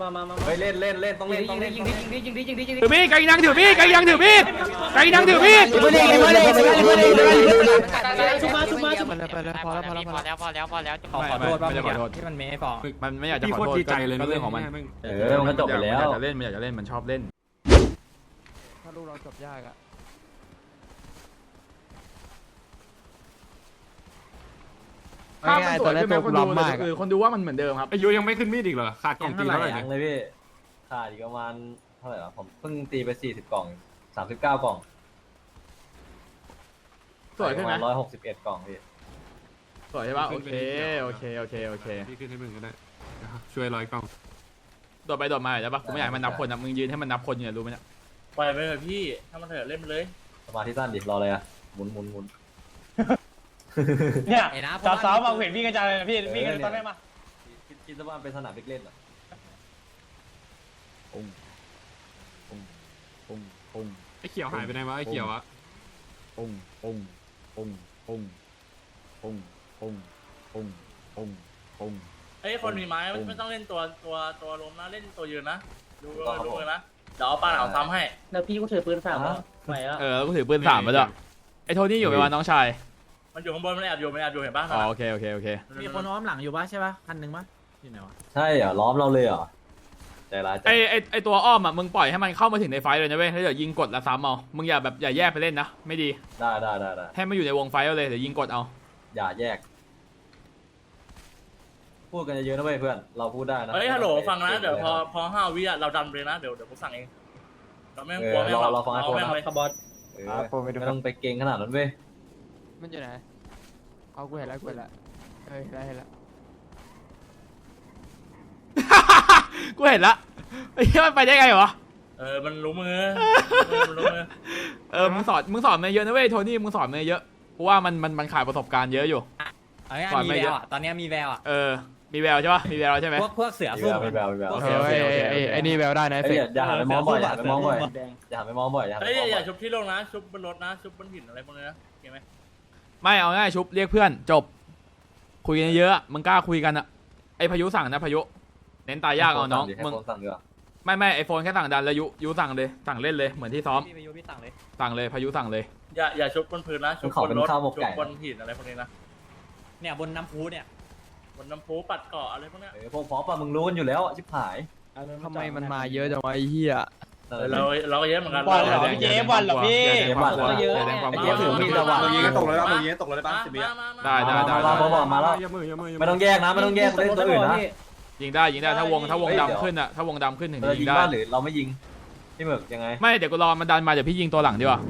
มามามาเฮ้ยเล่นเล่นเล่นต้องเล่นยิต้องงดิเล่นยิงดิยิงดิยิงดิยิงดิยิงดิถือมีดไก่นางถือมีดไก่นางถือมีดไก่นางถือมีดชุบมาชุบมาชุบไปแล้วไปแล้วพอแล้วพอแล้วพอแล้วพอแล้วพอแล้วขอขอโทษว่าไม่ขอโทษที่มันเมย์ฟองมันไม่อยากจะขอโทษก็เรื่องของมันเออมันก็จบไปแล้วมันอยากจะเล่นมันอยากจะเล่นมันชอบเล่นถ้าลูกเราจบยากอะ ภาพมันสวยใช่ไหมคนดูแต่คือคนดูว่ามันเหมือนเดิมครับ อายุยังไม่ขึ้นมีดอีกเหรอ ขาดกล่องตีเท่าไหร่ยัเนี่ยงเลยพี่ขาดอีกประมาณเท่าไหร่ละผมเพิ่งตีไปสี่สิบกล่องสามสิบเก้ากล่องสวยขึ้นไหมร้อยหกสิบเอ็ดกล่องพี่สวยใช่ป่ะโอเคโอเคโอเคโอเคพี่ขึ้นให้มึงก็ได้นะครับช่วยร้อยกล่องโดดไปโดดมาได้ปะกูไม่อยากให้มันนับคนนะมึงยืนให้มันนับคนอยู่เนี่ยรู้ไหมเนี่ยปล่อยไปเถอะพี่ถ้ามันเถอะเล่นไปเลยสมาธิสั้นดิรออะไรอะหมุนหมุนหมุน เนี่ยไอ้นะจับสาวมาเห็นพี่กระจายเลยนะพี่พี่กระจายได้มาคิดคิดซะว่ามันเป็นสนามเด็กเล่นอะปุ้งปุ้งปุ้งปุ้งไอ้เขียวหายไปไหนวะไอ้เขียวอะปุ้งปุ้งปุ้งปุ้งปุ้งปุ้งปุ้งปุ้งปุ้ง เอ้ยคนมีไม้ไม่ไม่ต้องเล่นตัวตัวตัวล้มนะเล่นตัวยืนนะดูเออดูมือนะเดี๋ยวเอาปลาเหลาซ้ำให้ แล้วพี่ก็ถือปืนสามแล้วไหวแล้วเออแล้วกูถือปืนสามมาด้วยไอ้โทนี่อยู่ไปวันน้องชาย มันอยู่ข้างบนมันแอบอยู่มันแอบอยู่เห็นป่ะอ๋อโอเคโอเคโอเคมีคนอ้อมหลังอยู่ปะใช่ปะคันหนึ่งปะอยู่ไหนวะใช่เหรอล้อมเราเลยเหรอใจร้ายจังไอไอไอตัวอ้อมอะมึงปล่อยให้มันเข้ามาถึงในไฟท์เลยนะเว้ยแล้วเดี๋ยวยิงกดแล้วซ้ำเอามึงอย่าแบบอย่าแยกไปเล่นนะ ไม่ดีได้ได้ได้ได้ให้มันอยู่ในวงไฟท์เอาเลยเดี๋ยวยิงกดเอาอย่าแยก พูดกันเยอะๆนะเว้ยเพื่อนเราพูดได้นะเฮ้ยฮัลโหลฟังนะเดี๋ยวพอพอห้าวิอะเราดันเลยนะเดี๋ยวเดี๋ยวผมสั่งเองเราไม่ต้องกลัวไม่ต้องเอาแม่งเลยขบอสเออไม่ต้องไปเก่งขนาดนั้นเว้ย มันอยู่ไหนเอากูเห็นแล้วกูเห็นแล้วเฮ้ยได้เห็นแล้วกูเห็นละไอ้เหี้ยมันไปได้ไงวะเออ มันรู้มือมันรู้มือ เออมึงสอนมึงสอนมาเยอะนะเว้ยโทนี่มึงสอนมาเยอะกูว่ามันมันมันขาดประสบการณ์เยอะอยู่ เอาง่ายก่อนๆไม่มีแวเยอะวอะ ตอนเนี้ยมีแววอะ เออมีแววใช่ปะมีแววใช่ไหม พวกพวกเสือมีซุ่แวมวมีแววมีแววโอเคโอเคโอเค ไอ้ไอ้นี่แววได้นะเอ้ยอย่าอย่าหันไปมองบ่อยอย่าหันไปมองบ่อยแดงอย่าหันไปมองบ่อยอย่าหันเฮ้ไปยมองอบ่ย่าอยชุบที่ลงนะ ชุบบนรถนะ ชุบบนหินอะไรพวกนี้นะโอเคไหม ไม่เอาง่ายชุบเรียกเพื่อน จบ คุยกันเยอะอะมึงกล้าคุยกันอะไอพายุสั่งนะพายุ เน้นตายยากเอาน้องให้มึงโฟสั่งดีกว่าไม่ไม่ไอโฟนแค่สั่งดันแล้วยุยุสั่งเลยสั่งเล่นเลยเหมือนที่ซ้อมพี่ไปยูพี่สั่งเลยสั่งเลยพายุสั่งเลยอย่าอย่าชุบบนพื้นนะชุบบนรถชุบบนหินอะไรพวกนี้นะเนี่ยบนน้ำพุเนี่ย บนน้ำพุปัดเกาะอะไรพวกเนี้ยเออพวกพร้อมป่ะมึงรู้กันอยู่แล้วชิบหายทำไมมันมาเยอะจังวะไอ้เหี้ย เราเราก็เยอะเหมือนกันวันเหรอพี่เจฟวันเหรอพี่เกมวันเหรอเดี๋ยวแดงความไอ้กเกลัวมถือมีดตะวันมึงยิงก็ตกเลยป่ะมึงยิงตกเลยป่ะสิบวิได้ได้ได้มามามามาแล้วอย่ามืออย่ามืออย่ามืไม่ต้องแยกนะไม่ต้องแยกเล่นตัวอื่นนะยิงได้ยิงได้ถ้าวงถ้าวงเฮ้ยเดี๋ยวดำขึ้นอะถ้าวงดำขึ้นถึงเราจะยิยิงงได้บ้านหรือเราไม่ยิงพี่หมึกยังไงไม่เดี๋ยวกูรอมันดันมาเดี๋ยวพี่ยิงตัวหลังดีกว่า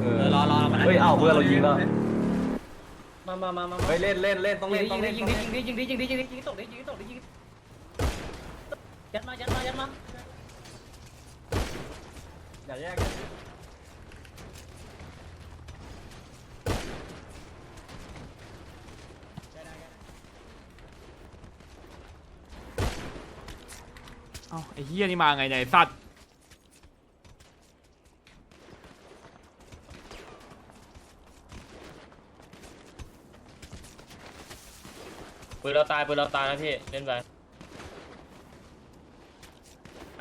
เอเอออรอรอมันเฮ้ยเอ้าเพื่อนเรายิงแล้วมามามามาเฮ้ยเล่นเล่นเล่นต้องยิเล่นงต้องดิเล่นยิงดิยิงดิยิงดิยิงดิยิงดิยิงดิตกดิยิงตกดิยิงยัดมายัดมายัดมา อย่าแยกเอ้าไอ้เหี้ยนี่มาไงเนี่ยไอ้สัตว์ปืนเราตายปืนเราตายนะพี่เล่นไป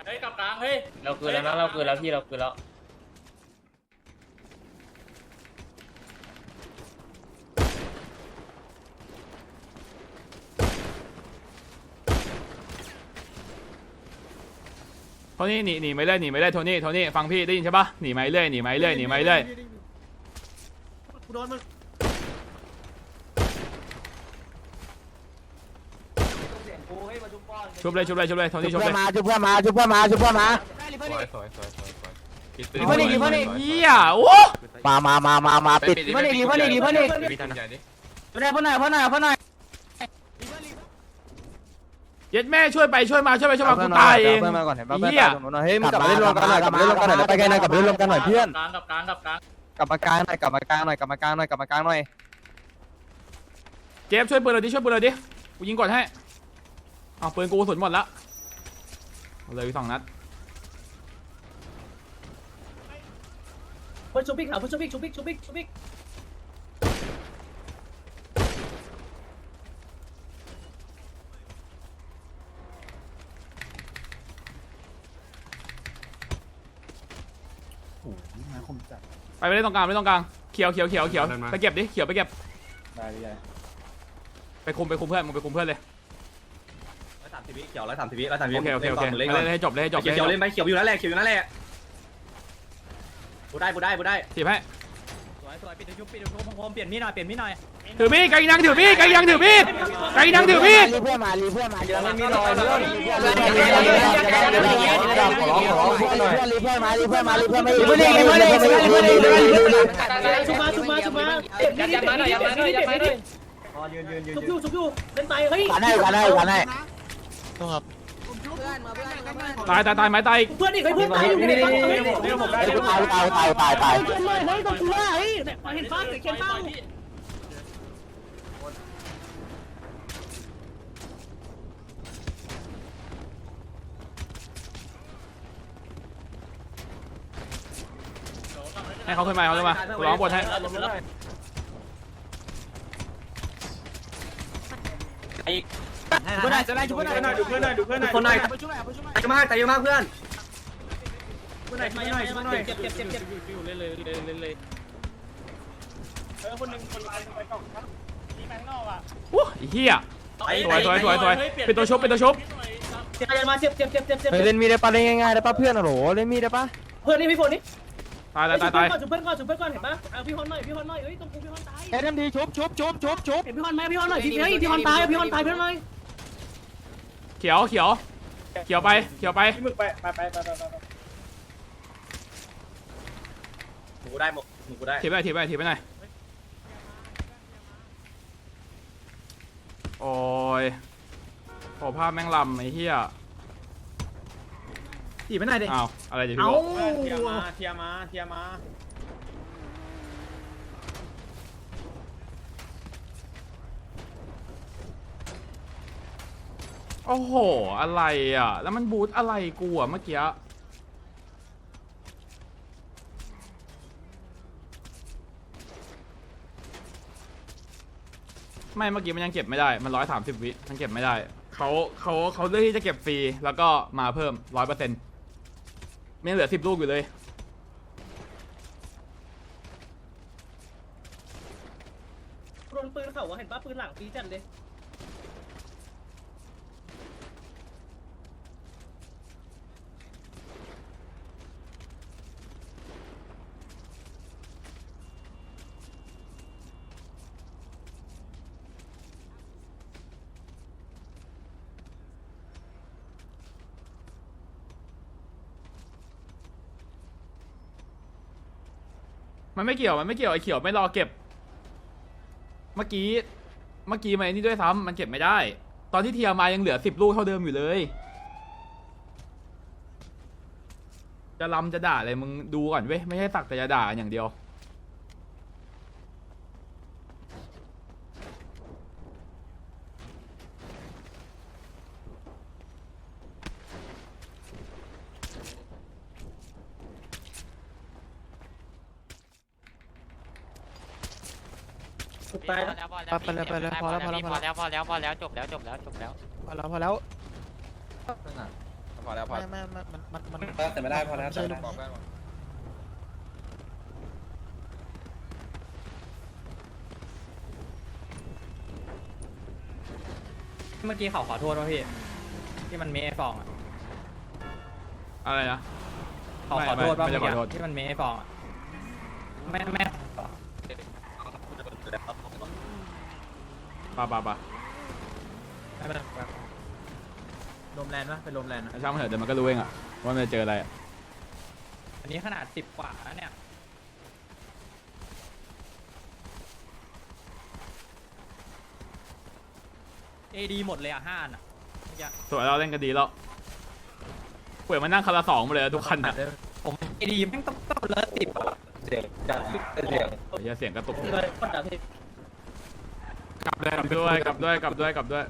เฮ้ยกลับกลางเฮ้ยเราคืนแล้วนะเราคืนแล้วพี่เราคืนแล้วโทนี่หนีหนีไม่เรื่อยหนีไม่เรื่อยโทนี่โทนี่ฟังพี่ได้ยินใช่ปะหนีไม่เรื่อยหนีไม่เรื่อยหนีไม่เรื่อย กูโดนมึง ชุบเลยชุบเลยชุบเลยโทนี่ชุบเพื่เลอยนมาชุบเพื่อนมาชุบเพื่อนมาชุบเพื่อนมา สวยสวยสวยสวยสวยปิดอีกคนอีกอีกคนอีกเหี้ยโอ้มามามามามาปิดอีกคนอีกอีกคนอีกอีกคนอีกพี่ทันใหญ่ดิพ่อหน่อยพ่อหน่อยพ่อหน่อยพ่อหน่อยเย็ดแม่ช่วยไปช่วยมาช่วยไปช่วยมากูตายเองเพื่อนมาก่อนเห็นป่ะเหี้เพื่อนยตรงนู้นหน่อยเฮ้ยมึงกลับมาเล่นรวมกันหน่อยกลับมาเล่นรวมกันหน่อยไปไกลหน่อยกลับมาเล่นรวมกันหน่อยเพื่อนกลางกับกลางกับกลางกลับมากลางหน่อยกลับมากลางหน่อยกลับมากลางหน่อยกลับมากลางหน่อยเจฟช่วยปืนเลยดิช่วยปืนเลยดิกูยิงกดให้ เอาปืนกูสุดหมดละเลยสองนัดเพื่อนชูปิกเหรอพื่อนชูปิกชูปิกชูปิกชูปิกไปไปเล่นตรงกลางไม่ตรงกลางเขียวเขียวเขียวเขียวไปเก็บดิเขียวไปเก็บไไปคุมไปคุมเพื่อนมึงไปคุมเพื่อนเลย วิเขียวร้อยสามสิบวิร้อยสามสิบโอเคโอเคโอเคเล่นเล่นให้จบเล่นให้จบเขียวเล่นเขียวให้จเล่นบไปเขียวอยู่นั่นแหละเขียวอยู่นั่นแหละบูได้บูได้บูได้ถีบให้สวยสวยปิดชุบปิดชุบพงเปลี่ยนมีดหน่อยเปลี่ยนมีดหน่อยถือมีดไก่นางถือมีดไก่นางถือมีดไก่นางถือมีดรีเพื่อนมารีเพื่อนมาเดี๋ยวเล่นมีดหน่อยเพื่อนรีเพื่อนรีเพื่อนมารีเพื่อนมารีเพื่อนมารีเพื่อนรีเพื่อนรีเพื่อนรีเพื่อนรีเพื่อนรีเพื่อนชุบมาชุบมาชุบมาเก็บมีดเก็บมีดเก็บมีดเก็บมีดอ๋อยืนยืนยืนชุบยือนยู่ชุบอยู่เล่นตายเฮ้ยกันให้กันให้กันให้ตายตายตายไม้ตายเพื่อนอีกเฮ้ยเพื่อนตายอยู่ในปั๊มเฮ้ยเดี๋ยวผมได้ตาย ตายตายตายตายเพื่อนเลยเฮ้ยต้องชุบว่าเฮ้ยเนี่ยเห็นฟ้าเขียนฟ้าให้เขาขึ้นมาเขาขึ้นมากูร้องบนให้เพื่อนหน่อยจะได้ช่วยเพื่อนหน่อยดูเพื่อนหน่อยดูเพื่อนหน่อยคนหน่อยตายเยอะมากตายเยอะมากเพื่อนเพื่อนไหนมาหน่อยมาหน่อยเจ็บเจ็บเจ็บเจ็บอยู่เล่นเลยเล่นเลยเล่นโอ้ยเฮียสวยสวยสวยสวยเป็นตัวชุบเป็นตัวชุบเจ็บมาเจ็บเจ็บเจ็บเจ็บเจ็บเล่นมีได้ปะเล่นง่ายๆได้ปะเพื่อนโหลเล่นมีได้ปะเพื่อนนี่พี่ฝนนี่ตายตายตายตายชุบเพื่อนก่อนชุบเพื่อนก่อนเห็นปะเอาพี่ฮอนหน่อยพี่ฮอนหน่อยเฮ้ยตรงกูพี่ฮอนตายเอ็มดีชุบชุบชุบชุบชุบเห็นพี่ฮอนไหมพี่ฮอนหน่อยพี่เฮ้ยพี่ฮอนตายพี่ฮอนตายพี่ฮอนหน่อย เขียวเขียวเขียวไปเขียวไปหมูได้หมดหมูได้ถีบไปถีบไปถีบไปหน่อยโอ้ยโอ้ภาพแม่งลำไอ้เหี้ยจีบไปไหนดิอ้าวอะไรเดี๋ยวพี่เอาบอกเทียมาเทียมาเทียมา โอ้โห อะไรอะ แล้วมันบูทอะไรกูอะเมื่อกี้ ไม่เมื่อกี้มันยังเก็บไม่ได้ มันร้อยสามสิบวิมันเก็บไม่ได้ เขาเขาเขาเลือกที่จะเก็บฟรี แล้วก็มาเพิ่มร้อยเปอร์เซ็นต์ไม่เหลือสิบลูกอยู่เลยโดนปืนเขาเห็นปะปืนหลังปีจัดเลย มันไม่เกี่ยวมันไม่เกี่ยวไอ้เขียวไม่รอเก็บ เมื่อกี้เมื่อกี้มันไอ้นี่ด้วยซ้ำมันเก็บไม่ได้ ตอนที่เทียมายังเหลือสิบลูกเท่าเดิมอยู่เลย จะลำจะด่าอะไรมึงดูก่อนเว้ยไม่ใช่สักแต่จะด่าอย่างเดียว สุดตายแล้วไปเลยไปเลยพอแล้วพอแล้วพอแล้วพอแล้วพอแล้วจบแล้วจบแล้วจบแล้วพอแล้วพอแล้วพอแล้วพอไม่ไม่ไม่มันมันมันแต่ไม่ได้พอแล้วแต่ไม่ได้เมื่อกี้เขาขอโทษว่าพี่ ที่มันเมย์ไอฟองอะอะไรนะเขาขอโทษว่าไม่ไม่เมื่อไม่ได้ขอโทษกี้ที่มันเมย์ไอฟองอะแม่แม่ ปะปะปะลมแรงปะเป็นลมแรงนะช่างมันเถอะเดี๋ยวมันก็รู้เองอะว่ามันจะเจออะไรอะอันนี้ขนาดสิบกว่าแล้วเนี่ยเอดีหมดเลยอะห้าอันอะสวยเราเล่นกันดีแล้วเปิดมานั่งคันละสองมาเลยอะทุกคันอะผมเอดีแม่งต้องต้องเลยสิบเสียงจัดเสียง เดี๋ยวเสียงกระตุก เลยก็จับพี่ กลับได้กลับด้วยกลับด้วยกลับด้วยกลับด้วย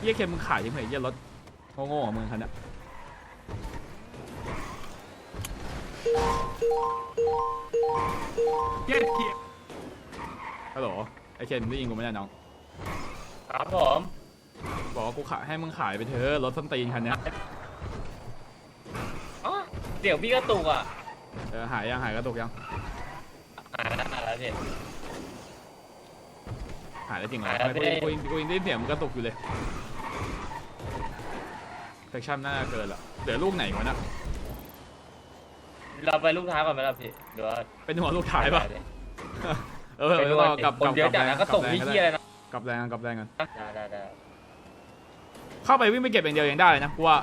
เยี่ยเค็มมึงขายยังไงเยี่ยรถโง่ๆของมึงคันเนี้ยเย็ดเขียวฮัลโหลไอเคนมึงได้ยินกูไหมเนี่ยน้องครับผมบอกว่ากูขายให้มึงขายไปเถอะรถส้นตีนคันเนี้ยเดี๋ยวพี่ก็ตุกอะเออหายยังหายกระตุกยังอ่านั่น แล้วพี่ หายแล้วจริงเหรอหายแล้วทำไมพี่ กูยิงกูยิงได้เสียงมันกระตุกอยู่เลยเซกชันน่าจะเกินละเหลือลูกไหนวะน่ะเราไปลูกท้ายก่อนไหมล่ะพี่หรือว่าเป็นหัวลูกท้ายปะ เออไปเอดูอก่อนกลับคนเยอะจัดนะก็ตกแรงพี่ก็เที่ยได้เลยนะกลับแรงกันกลับแรงกัน ได้ได้ได้เข้าไปวิ่งไปเก็บอย่างเดียวยังได้เลยนะกูว่า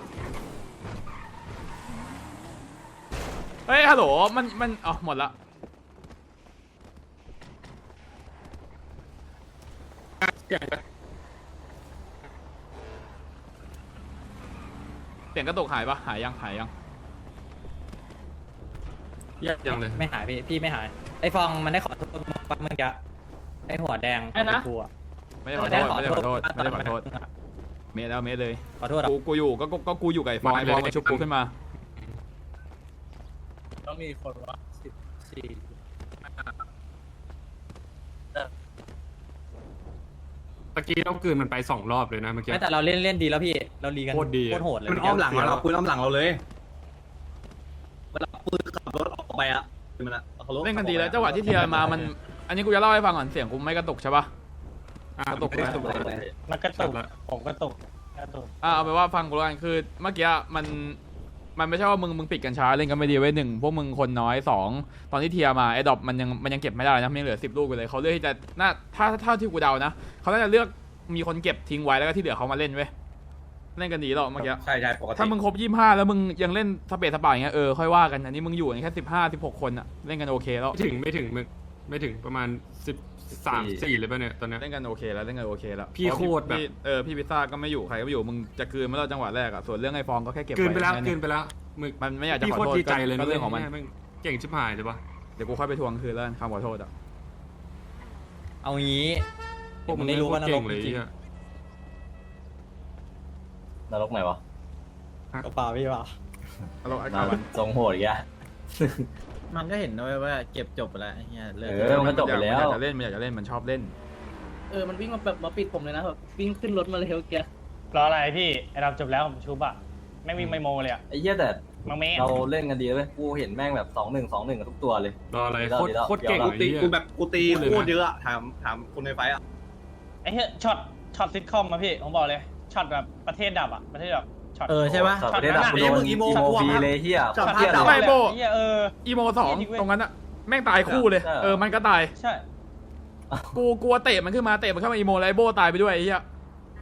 เฮ้ยฮัลโหลมันมันอ๋อหมดละ เสียงกระตุกหายปะหายยังหายยังแยกยังเลย ไม่หายพี่พี่ไม่หาย ไอ้ฟองมันได้ขอโทษปั๊บเมื่อกี้ไอ้หัวแดงกูอะไม่ได้ขอโทษไม่ได้ขอโทษไม่ได้ขอโทษเมทแล้วเมทเลยขอโทษอะกูกูอยู่ก็ก็ก็กูอยู่กับไอ้ฟองไอ้ฟองมาชุบกูขึ้นมา ต้องมีคนว่าสิบสี่ ตะกี้เรากลืนมันไปสองรอบเลยนะเมื่อกี้ ไม่แต่เราเล่นเล่นดีแล้วพี่ เราลีกันโคตรดีอะ โคตรโหดเลยมันอ้อมหลังเราปืนอ้อมหลังเราเลยเวลาปืนขับรถออกไปอะคือมันอะอารถเล่นกันดีแล้วจังหวะที่เทียร์มามัน อันนี้กูจะเล่าให้ฟังก่อนเสียงกูไม่กระตุกใช่ปะ อะกระตุกไหมขับรถไปมันกระตุกผมกระตุกกระตุก อ่าเอาไปนว่าฟังกูแล้วกันคือเมื่อกี้มัน มันไม่ใช่ว่ามึงมึงปิดกันช้าเล่นกันไม่ดีไว้ยหนึ่งพวกมึงคนน้อยสองตอนที่เทียร์มาไอ้ดอปมันยังมันยังเก็บไม่ได้นะมันยังเหลือสิบลูกอยู่เลยเขาเลือกที่จะน่าถ้าถ้าที่กูเดานะเขาน่าจะเลือกมีคนเก็บทิ้งไว้แล้วก็ที่เหลือเขามาเล่นเว้ยเล่นกันดีหรอกเมื่อกี้ใช่ใช่ปกติถ้ามึงครบยี่ห้าแล้วมึงยังเล่นสเปซสปาอย่างเงี้ยเออค่อยว่ากันอันนี้มึงอยู่กันแค่สิบห้าสิบหกคนอะเล่นกันโอเคแล้วไม่ถึงไม่ถึงมึงไม่ถึงประมาณสิบ สามสี่เลยป่ะเนี่ยตอนเนี้ย เล่นกันโอเคแล้วเล่นกันโอเคแล้วพี่เพาะโคตรแบบ พี่เออพี่พิซซ่าก็ไม่อยู่ใครก็ไม่อยู่มึงจะคืนเมื่อเราจังหวะแรกอะส่วนเรื่องไอ้ฟองก็แค่เก็บกลืนไปแล้วค่กลืนไปแล้วมึงมันไม่อยากจะพี่ขโคอตรโทษดีใจเลยก็นะเรื่องของมันแม่งเก่งชิบหายเลยปะเดี๋ยวกูค่อยไปทวงคืนแล้วกันคำขอโทษอะเอางี้พวกมึงได้ไม่รู้รู้ว่าว่านรเก่กงเลยจริงเนี่ยนรกไหนวะๆกระเป๋าพี่เปล่าเอาเราเอามาเอาทรงโหดอีกอะ มันก็เห็นด้วยว่าเก็บจบไปแล้วเฮียเลิกเออ มันก็จบไปแล้ว มันอยากจะเล่นมันอยากจะเล่นมันชอบเล่น เออ มันวิ่งมาแบบมาปิดผมเลยนะแบบวิ่งขึ้นรถมาเลยเมื่อกี้รออะไรพี่ไอ้เราจบแล้วผมชูบอะไม่วิ่งไม่โมเลยอะไอ้เหี้ยแต่มังเมเราเล่นกันดีเลยกูเห็นแม่งแบบสองหนึ่งสองหนึ่งกับทุกตัวเลย รออะไรเดี๋ยวโคตรเดี๋ยวโคตรเก่งเดี๋ยวเลยกูแบบกูตีพูดเลยนะโคตรเยอะอะถามถามคนในไฟอะไอ้เหี้ยช็อตช็อตซิทคอมมาพี่ผมบอกเลยช็อตแบบประเทศดับอะประเทศแบบ ช็อตเออใช่ปะ ช็อตประเทศดับช็อตกูนั้นโดอะนอีโมฟรีเลยเฮียช็อตเฮียดับเลยไม่โบ้ เหี้ยเออ อีโมสองจริงเว้ย ตรงนั้นอะแม่งตายคู่เลย ใช่เหรอเออมันก็ตาย ใช่ กูกลัวเตะมันขึ้นมาเตะมันเข้ามาอีโมแล้วไอ้โบตายไปด้วยไอ้เหี้ย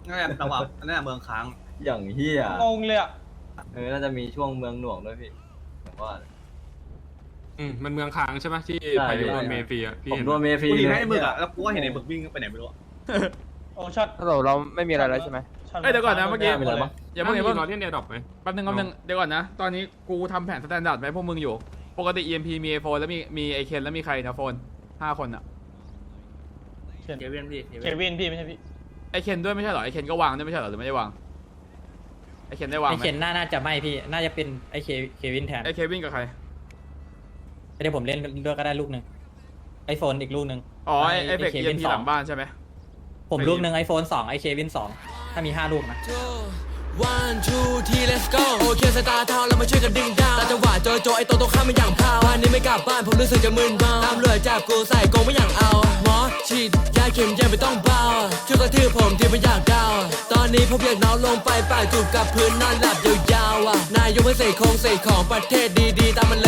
นั่นแหละจังหวะนั่นแหละเมืองค้าง อย่างเฮียงงเลยอะเออน่าจะมีช่วงเมืองหน่วงด้วยพี่ผมว่า อืมมันเมืองค้างใช่ปะที่ใช่ พายุใช่โดนเมฟีอะพี่ผมเห็นโดนปะเมฟรีกูเห็นเลยให้มึกอะแล้วกูก็เห็นไอ้มึกวิ่งไปไหนไม่รู้อะโอ้ช็อตฮัลโหลเราไม่มีอะไรแล้วใช่ไหมช็อต เอ้ยเดี๋ยวก่อนนะเมื่อกี้ไม่เป็นไรมั้งอย่าเพิ่งอย่ามีเพิ่งรอเล่นเดียดรอปไหม แป๊บนึงแป๊บนึงเดี๋ยวก่อนนะ ตอนนี้กูทำแผนสแตนดาร์ดไว้พวกมึงอยู่ ปกติ EMP มีไอโฟนแล้วมีมีไอเคนแล้วมีใครนะโฟนห้าคนอะเควินพี่เควินพี่ไม่ใช่พี่ไอเคนด้วยไม่ใช่เหรอไอเคนก็วางด้วยไม่ใช่เหรอหรือไม่ได้วางไอเคนได้วางไอไหมเคนน่าน่าจะไม่พี่ น่าจะเป็นไอเคเควินแทนไอเควินกับใครเดี๋ยวผมเล่นด้วยก็ได้ลูกหนึ่งไอโฟนอีกลูกหนึ่งอ๋อไอไอเฟกไอ้ EMP Kevin หลังบ้านใช่ไหมผมลูกหนึ่งไอโฟนสองไอเควินสอง ถ้ามีห้าลูกนะ one two three let's go โอเคสตาร์ทาวเรามาช่วยกันดึงดาวแตาจังหวะโจโจไอโตโตข้ามมาอย่างพาววันนี้ไม่กลับบ้านผมรู้สึกจะมึนเมาตามเรือจับกูใส่กงไม่อย่างเอาหมอฉีดยาเข็มยังไม่ต้องเบาช่วยกระทืบผมที่ไม่อยากดาว ตอนนี้ผมอยากนอนลงไปปากจูบกับพื้นนอนหลับยาวๆอะนายยกไม่เสกคงเสกของประเทศดีๆตามมัน